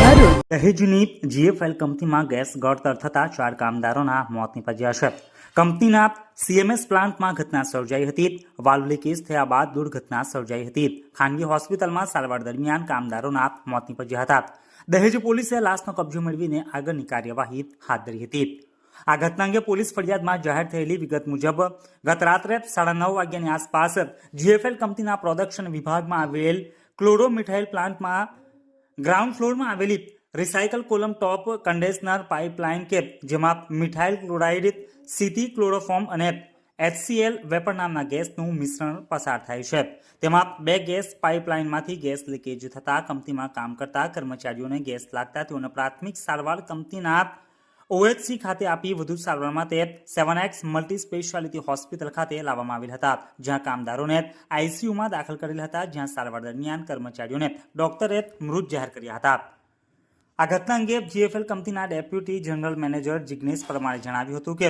Bharuch. દહેજની GFL કંપનીમાં gas ગળતર થતા ચાર કામદારોના મોત નિપજ્યા છે. કંપનીના સીએમએસ પ્લાન્ટમાં ઘટના સર્જાઈ હતી. વાલ્વ લીકેજ થયા બાદ દુર્ઘટના સર્જાઈ હતી. ખાનગી હોસ્પિટલમાં સારવાર દરમિયાન કામદારોના મોત નીપજ્યા હતા. દહેજ પોલીસે લાશનો કબજો મેળવીને આગળની કાર્યવાહી હાથ ધરી હતી. આ ઘટના અંગે પોલીસ ફરિયાદમાં જાહેર થયેલી વિગત મુજબ ગત રાત્રે સાડા નવ વાગ્યાની આસપાસ જીએફએલ કંપનીના પ્રોડક્શન વિભાગમાં આવેલ ક્લોરો મિથાઇલ પ્લાન્ટમાં ગ્રાઉન્ડ ફ્લોરમાં આવેલી recycle column top condenser pipeline કે જેમાં મિથાઇલ ક્લોરાઇડ સીટી ક્લોરોફોર્મ અને એચસીએલ વેપર નામના ગેસનું મિશ્રણ પસાર થાય છે. તેમાં બે ગેસ પાઇપલાઇનમાંથી ગેસ લીકેજ થતાં કંપનીમાં કામ કરતા કર્મચારીઓને ગેસ લાગતા તેઓને પ્રાથમિક સારવાર કંપનીના ઓએચસી ખાતે આપી વધુ સારવાર માટે seven X multi speciality hospital ખાતે લાવવામાં આવેલ હતા, જ્યાં કામદારોને આઈસીયુમાં દાખલ કરેલ હતા, જ્યાં સારવાર દરમિયાન કર્મચારીઓને ડોક્ટરે મૃત જાહેર કર્યા હતા. આ ઘટના અંગે જીએફએલ કંપનીના ડેપ્યુટી જનરલ મેનેજર જિગ્નેશ પરમારે જણાવ્યું હતું કે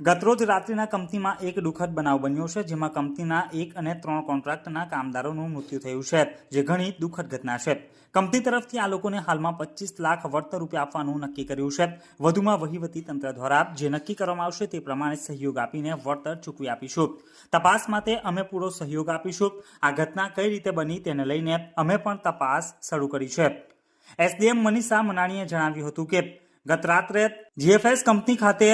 ગતરોજ રાત્રિના કંપનીમાં એક દુઃખદ બનાવ બન્યો છે, જેમાં કંપનીના એક અને ત્રણ કોન્ટ્રાક્ટના કામદારોનું મૃત્યુ થયું છે, જે ઘણી દુઃખદ ઘટના છે. કંપની તરફથી આ લોકોને હાલમાં પચીસ લાખ વળતર રૂપિયા આપવાનું નક્કી કર્યું છે. વધુમાં વહીવટી તંત્ર દ્વારા જે નક્કી કરવામાં આવશે તે પ્રમાણે સહયોગ આપીને વળતર ચૂકવી આપીશું. તપાસ માટે અમે પૂરો સહયોગ આપીશું. આ ઘટના કઈ રીતે બની તેને લઈને અમે પણ તપાસ શરૂ કરી છે. એસડીએમ મનીષા મનાણીએ જણાવ્યું હતું કે, ગત રાત્રે જીએફએસ કંપની ખાતે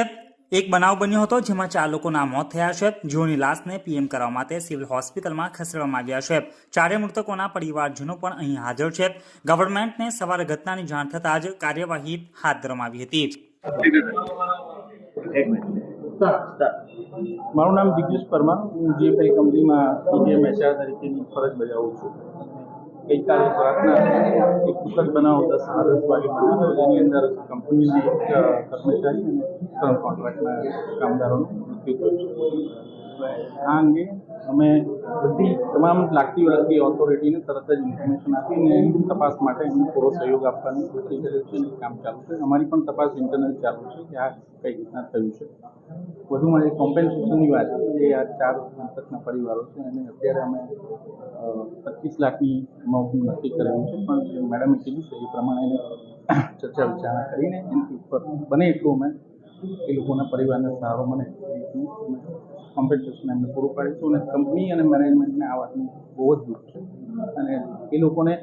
એક બનાવ બન્યો હતો જેમાં ચાર લોકોના મોત થયા છે. જેઓની લાશને પીએમ કરવા માટે સિવિલ હોસ્પિટલમાં ખસેડવામાં આવ્યા છે. ચારે મૃતકોના પરિવારજનો પણ અહીં હાજર છે. ગવર્મેન્ટને સવારે ઘટનાની જાણ થતાં જ કાર્યવાહી હાથ ધરવામાં આવી હતી. મારું નામ જિગ્નેશ પરમાર. હું જીએફએલ કંપનીમાં સીજીએમ એચઆર તરીકેની ફરજ બજાવું છું. ગઈકાલે રાતના એક પુસ્તક બનાવો, દસ દસ વાગે બન્યો જેની અંદર કંપનીની એક કર્મચારી અને ત્રણ કોન્ટ્રાક્ટના કામદારોનું મૃત્યુ થયું આ અંગે અમે બધી તમામ લાગતી વળગતી ઓથોરિટીને તરત જ ઇન્ફોર્મેશન આપીને તપાસ માટે એમને પૂરો સહયોગ આપવાની નક્કી કર્યું છે અને કામ ચાલુ છે. અમારી પણ તપાસ ઇન્ટરનલ ચાલુ છે કે આ કઈ રીતના થયું છે. વધુમાં જે કોમ્પેન્સેશનની વાત જે આ ચાર મૃતકના પરિવારો છે અને અત્યારે અમે પચીસ લાખની અમાઉન્ટનું નક્કી કરેલું છે. પણ મેડમે કીધું છે એ પ્રમાણે ચર્ચા વિચારણા કરીને એની ઉપર બને એટલું અમે એ લોકોના પરિવારને સહારો મને એ રીતનું કોમ્પેન્સેશન એમને પૂરું પાડીશું અને કંપની અને મેનેજમેન્ટને આ વાતનું બહુ જ દુઃખ છે. અને એ લોકોને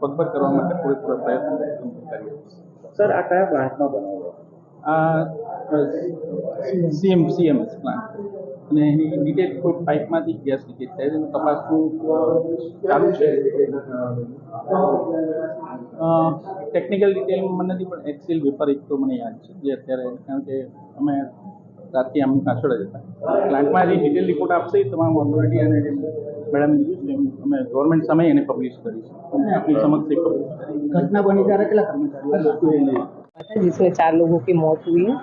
પગભર કરવા માટે પૂરેપૂરા પ્રયત્ન કંપની કરી છે. સર આ કયા પ્લાન્ટમાં બનાવ્યો આ સીએમ સીએમએસ પ્લાન્ટ અને એની ડિટેલ કોઈ પાઇપમાંથી ગેસ લીકેજ થાય છે તપાસનું ચાલુ છે? ટેકનિકલ ડિટેલમાં મને નથી પણ એક્સેલ વેપાર એક તો મને યાદ છે જે અત્યારે કારણ કે અમે રાતથી આમની પાછળ જ હતા પ્લાન્ટમાં જે ડિટેલ રિપોર્ટ આપશે એ તમામ ઓથોરિટી અને જે મેડમે કીધું છે એમ અમે ગવર્મેન્ટ સામે એને પબ્લિશ કરીશું અને આપણી સમક્ષ એ પબ્લિશ કરી घटना बनी ત્યારે કેટલા કર્મચારીઓ था जिसमें चार लोगों की मौत हुई है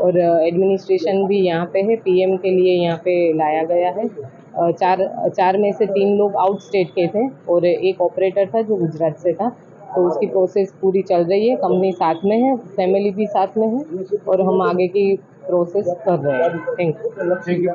और एडमिनिस्ट्रेशन भी यहाँ पे है पीएम के लिए यहाँ पे लाया गया है अ, चार चार में से तीन लोग आउट स्टेट के थे और एक ऑपरेटर था जो गुजरात से था तो उसकी प्रोसेस पूरी चल रही है कंपनी साथ में है फैमिली भी साथ में है और हम आगे की प्रोसेस कर रहे हैं थैंक यू